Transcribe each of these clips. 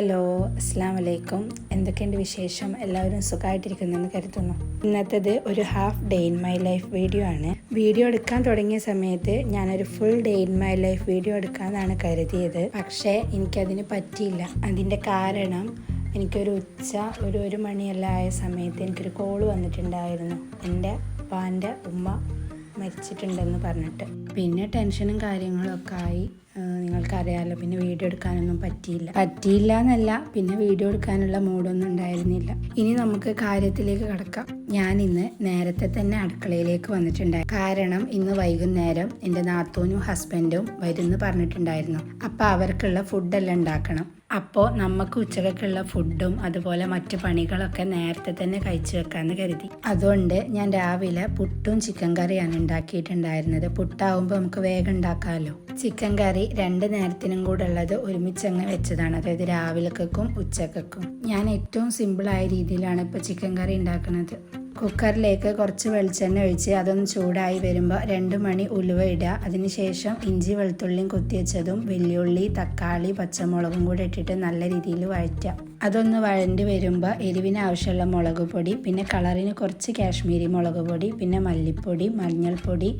Hello അസ്സാം വലൈക്കും എന്തൊക്കെയുണ്ട് വിശേഷം? എല്ലാവരും സുഖമായിട്ടിരിക്കുന്നെന്ന് കരുതുന്നു. ഇന്നത്തേത് ഒരു half day in my life video ആണ്. വീഡിയോ എടുക്കാൻ തുടങ്ങിയ സമയത്ത് ഞാനൊരു full day in my life video എടുക്കാമെന്നാണ് കരുതിയത്. പക്ഷേ എനിക്കതിന് പറ്റിയില്ല. അതിന്റെ കാരണം എനിക്കൊരു ഉച്ച ഒരു ഒരു മണിയെല്ലാം ആയ സമയത്ത് എനിക്കൊരു കോൾ വന്നിട്ടുണ്ടായിരുന്നു. എന്റെ അപ്പാന്റെ ഉമ്മ മരിച്ചിട്ടുണ്ടെന്ന് പറഞ്ഞിട്ട്. പിന്നെ ടെൻഷനും കാര്യങ്ങളൊക്കെ ആയി. നിങ്ങൾക്കറിയാമല്ലോ പിന്നെ വീഡിയോ എടുക്കാനൊന്നും പറ്റിയില്ല. പറ്റിയില്ല എന്നല്ല പിന്നെ വീഡിയോ എടുക്കാനുള്ള മൂഡൊന്നും ഉണ്ടായിരുന്നില്ല. ഇനി നമുക്ക് കാര്യത്തിലേക്ക് കടക്കാം. ഞാൻ ഇന്ന് നേരത്തെ തന്നെ അടുക്കളയിലേക്ക് വന്നിട്ടുണ്ടായി. കാരണം ഇന്ന് വൈകുന്നേരം എന്റെ നാത്തൂനും ഹസ്ബൻഡും വരുന്ന് പറഞ്ഞിട്ടുണ്ടായിരുന്നു. അപ്പോൾ അവർക്കുള്ള ഫുഡെല്ലാം ഉണ്ടാക്കണം. അപ്പോൾ നമുക്ക് ഉച്ചകൾക്കുള്ള ഫുഡും അതുപോലെ മറ്റു പണികളൊക്കെ നേരത്തെ തന്നെ കഴിച്ചു വെക്കാമെന്ന് കരുതി. അതുകൊണ്ട് ഞാൻ രാവിലെ പുട്ടും ചിക്കൻ കറിയാണ് ഉണ്ടാക്കിയിട്ടുണ്ടായിരുന്നത്. പുട്ടാവുമ്പോൾ നമുക്ക് വേഗം ഉണ്ടാക്കാമല്ലോ ചിക്കൻ കറി രണ്ട് നേരത്തിനും കൂടെ ഉള്ളത് ഒരുമിച്ചങ്ങ് വെച്ചതാണ്. അതായത് രാവിലക്കും ഉച്ചക്കും ഞാൻ ഏറ്റവും സിമ്പിളായ രീതിയിലാണ് ഇപ്പോൾ ചിക്കൻ കറി ഉണ്ടാക്കുന്നത്. കുക്കറിലേക്ക് കുറച്ച് വെളിച്ചെണ്ണ ഒഴിച്ച് അതൊന്ന് ചൂടായി വരുമ്പോൾ രണ്ട് മണി ഉലുവ ഇടുക. അതിനുശേഷം ഇഞ്ചി വെളുത്തുള്ളിയും കുത്തിവെച്ചതും വെല്ലുള്ളി തക്കാളി പച്ചമുളകും കൂടെ ഇട്ടിട്ട് നല്ല രീതിയിൽ വഴറ്റുക. അതൊന്ന് വഴണ്ടി വരുമ്പോൾ എരിവിന് ആവശ്യമുള്ള മുളക് പൊടി പിന്നെ കളറിന് കുറച്ച് കാശ്മീരി മുളക് പൊടി പിന്നെ മല്ലിപ്പൊടി മഞ്ഞൾപ്പൊടി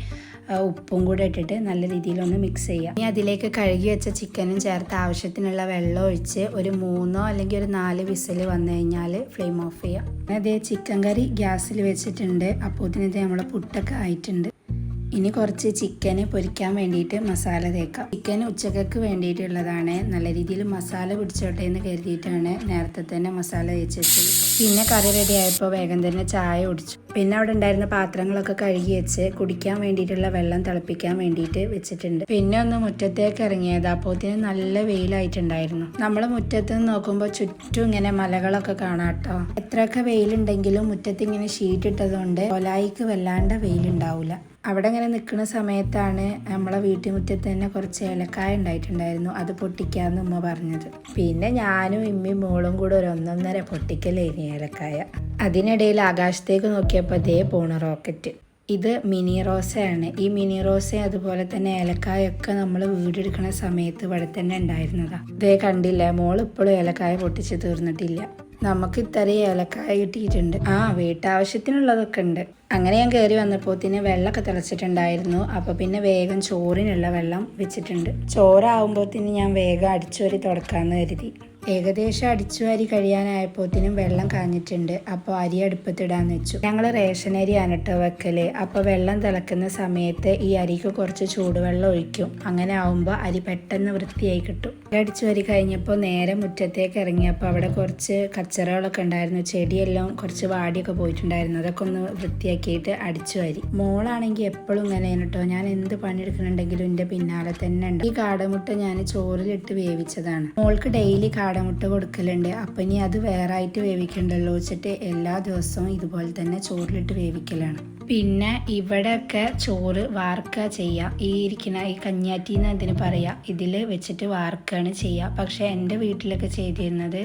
ഉപ്പും കൂടെ ഇട്ടിട്ട് നല്ല രീതിയിലൊന്ന് മിക്സ് ചെയ്യുക ഇനി അതിലേക്ക് കഴുകി വെച്ച ചിക്കനും ചേർത്ത് ആവശ്യത്തിനുള്ള വെള്ളം ഒഴിച്ച് ഒരു മൂന്നോ അല്ലെങ്കിൽ ഒരു നാല് വിസിൽ വന്നു കഴിഞ്ഞാൽ ഫ്ലെയിം ഓഫ് ചെയ്യാം. അതേ ചിക്കൻ കറി ഗ്യാസിൽ വെച്ചിട്ടുണ്ട്. അപ്പോൾ ഇതിനത് നമ്മളെ പുട്ടൊക്കെ ആയിട്ടുണ്ട്. ഇനി കുറച്ച് ചിക്കന് പൊരിക്കാൻ വേണ്ടിയിട്ട് മസാല തേക്കാം. ചിക്കൻ ഉച്ചക്കക്ക് വേണ്ടിയിട്ടുള്ളതാണ്. നല്ല രീതിയിൽ മസാല പിടിച്ചോട്ടെ എന്ന് കരുതിയിട്ടാണ് നേരത്തെ തന്നെ മസാല തേച്ച് വെച്ചത്. പിന്നെ കറി റെഡി ആയപ്പോൾ വേഗം തന്നെ ചായ കുടിച്ചു. പിന്നെ അവിടെ ഉണ്ടായിരുന്ന പാത്രങ്ങളൊക്കെ കഴുകി വെച്ച് കുടിക്കാൻ വേണ്ടിയിട്ടുള്ള വെള്ളം തിളപ്പിക്കാൻ വേണ്ടിയിട്ട് വെച്ചിട്ടുണ്ട്. പിന്നെ ഒന്ന് മുറ്റത്തേക്ക് ഇറങ്ങിയത്. അപ്പോത്തിന് നല്ല വെയിലായിട്ടുണ്ടായിരുന്നു. നമ്മൾ മുറ്റത്ത് നിന്ന് നോക്കുമ്പോൾ ചുറ്റും ഇങ്ങനെ മലകളൊക്കെ കാണാട്ടോ. എത്രയൊക്കെ വെയിലുണ്ടെങ്കിലും മുറ്റത്ത് ഇങ്ങനെ ഷീറ്റ് ഇട്ടതുകൊണ്ട് കൊലായിക്ക് വല്ലാണ്ട് വെയിലുണ്ടാവില്ല അവിടെ ഇങ്ങനെ നിൽക്കുന്ന സമയത്താണ് നമ്മളെ വീട്ടുമുറ്റത്ത് തന്നെ കുറച്ച് ഏലക്കായ ഉണ്ടായിട്ടുണ്ടായിരുന്നു. അത് പൊട്ടിക്കാന്ന് ഉമ്മ പറഞ്ഞത്. പിന്നെ ഞാനും ഇമ്മയും മോളും കൂടെ ഒരു ഒന്നൊന്നര പൊട്ടിക്കലേനി ഏലക്കായ. അതിനിടയിൽ ആകാശത്തേക്ക് നോക്കിയപ്പോൾ അതേ പോണ റോക്കറ്റ് ഇത് മിനി റോസയാണ്. ഈ മിനി റോസ അതുപോലെ തന്നെ ഏലക്കായൊക്കെ നമ്മൾ വീടെടുക്കുന്ന സമയത്ത് ഇവിടെ തന്നെ ഉണ്ടായിരുന്നതാ. ഇതേ കണ്ടില്ല മോൾ ഇപ്പോഴും ഏലക്കായ പൊട്ടിച്ച് തീർന്നിട്ടില്ല. നമുക്ക് ഇത്രയും ഏലക്കായ കിട്ടിയിട്ടുണ്ട്. ആ വീട്ടാവശ്യത്തിനുള്ളതൊക്കെ ഉണ്ട്. അങ്ങനെ ഞാൻ കയറി വന്നപ്പോൾ തന്നെ വെള്ളമൊക്കെ തിളച്ചിട്ടുണ്ടായിരുന്നു. അപ്പോൾ പിന്നെ വേഗം ചോറിനുള്ള വെള്ളം വെച്ചിട്ടുണ്ട്. ചോറാവുമ്പോത്തിന് ഞാൻ വേഗം അടിച്ചോരി തുടക്കാമെന്ന് കരുതി. ഏകദേശം അടിച്ചു അരി കഴിയാനായപ്പോത്തിനും വെള്ളം കാഞ്ഞിട്ടുണ്ട്. അപ്പോൾ അരി അടുപ്പത്തിടാന്ന് വെച്ചു. ഞങ്ങൾ റേഷൻ അരിയാണ് കേട്ടോ വെക്കൽ. അപ്പോൾ വെള്ളം തിളക്കുന്ന സമയത്ത് ഈ അരിക്ക് കുറച്ച് ചൂടുവെള്ളം ഒഴിക്കും. അങ്ങനെ ആവുമ്പോൾ അരി പെട്ടെന്ന് വൃത്തിയായി കിട്ടും. അടിച്ചു അരി കഴിഞ്ഞപ്പോൾ നേരെ മുറ്റത്തേക്ക് ഇറങ്ങിയപ്പോൾ അവിടെ കുറച്ച് കച്ചറകളൊക്കെ ഉണ്ടായിരുന്നു. ചെടിയെല്ലാം കുറച്ച് വാടിയൊക്കെ പോയിട്ടുണ്ടായിരുന്നു. അതൊക്കെ ഒന്ന് വൃത്തിയാക്കിയിട്ട് അടിച്ചു അരി മോളാണെങ്കിൽ എപ്പോഴും ഇങ്ങനെ കേട്ടോ ഞാൻ എന്ത് പണിയെടുക്കുന്നുണ്ടെങ്കിലും എന്റെ പിന്നാലെ തന്നെ ഉണ്ട്. ഈ കാടമുട്ട ഞാൻ ചോറിലിട്ട് വേവിച്ചതാണ്. മോൾക്ക് ഡെയിലി കാടമുട്ട കൊടുക്കലുണ്ട്. അപ്പം ഇനി അത് വേറെ ആയിട്ട് വേവിക്കണ്ടല്ലോ വെച്ചിട്ട് എല്ലാ ദിവസവും ഇതുപോലെ തന്നെ ചോറിലിട്ട് വേവിക്കലാണ്. പിന്നെ ഇവിടെയൊക്കെ ചോറ് വാർക്ക ചെയ്യുക ഈ ഇരിക്കുന്ന ഈ കഞ്ഞാറ്റി എന്ന് അതിന് പറയാം? ഇതിൽ വെച്ചിട്ട് വാർക്കാണ് ചെയ്യുക പക്ഷേ എന്റെ വീട്ടിലൊക്കെ ചെയ്തിരുന്നത്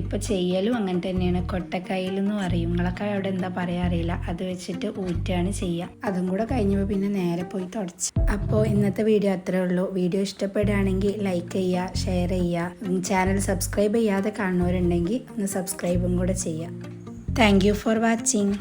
ഇപ്പം ചെയ്യലും അങ്ങനെ തന്നെയാണ്. കൊട്ടക്കൈയിൽ പറയും. നിങ്ങളൊക്കെ അവിടെ എന്താ പറയാ അറിയില്ല. അത് വെച്ചിട്ട് ഊറ്റാണ് ചെയ്യുക അതും കൂടെ കഴിഞ്ഞപ്പോൾ പിന്നെ നേരെ പോയി തുടച്ച്. അപ്പോൾ ഇന്നത്തെ വീഡിയോ അത്രേ ഉള്ളൂ. വീഡിയോ ഇഷ്ടപ്പെടുകയാണെങ്കിൽ ലൈക്ക് ചെയ്യുക ഷെയർ ചെയ്യുക ചാനൽ സബ്സ്ക്രൈബ് ചെയ്യാതെ കാണുന്നവരുണ്ടെങ്കിൽ ഒന്ന് സബ്സ്ക്രൈബും കൂടെ ചെയ്യുക താങ്ക് യു ഫോർ വാച്ചിങ്.